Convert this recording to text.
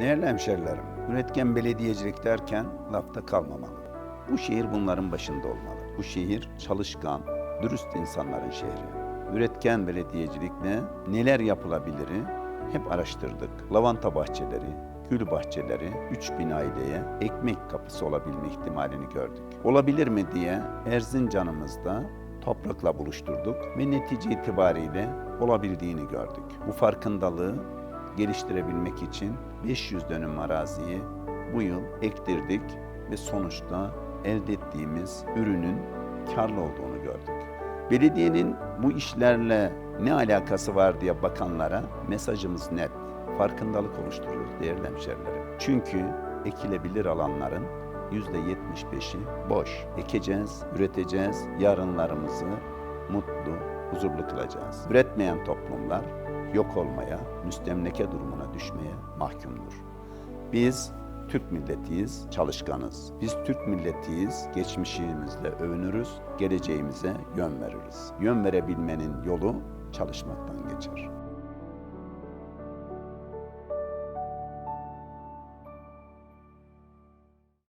Değerli hemşerilerim, üretken belediyecilik derken lafta kalmamalı. Bu şehir bunların başında olmalı. Bu şehir çalışkan, dürüst insanların şehri. Üretken belediyecilikle neler yapılabiliri hep araştırdık. Lavanta bahçeleri, gül bahçeleri 3000 aileye ekmek kapısı olabilme ihtimalini gördük. Olabilir mi diye Erzincan'ımızda toprakla buluşturduk ve netice itibariyle olabildiğini gördük. Bu farkındalığı geliştirebilmek için 500 dönüm araziyi bu yıl ektirdik ve sonuçta elde ettiğimiz ürünün karlı olduğunu gördük. Belediyenin bu işlerle ne alakası var diye bakanlara mesajımız net. Farkındalık oluşturuyoruz değerli hemşerilerim. Çünkü ekilebilir alanların %75'i boş. Ekeceğiz, üreteceğiz, yarınlarımızı mutlu, huzurlu kılacağız. Üretmeyen toplumlar yok olmaya, müstemleke durumuna düşmeye mahkumdur. Biz Türk milletiyiz, çalışkanız. Biz Türk milletiyiz, geçmişimizle övünürüz, geleceğimize yön veririz. Yön verebilmenin yolu çalışmaktan geçer.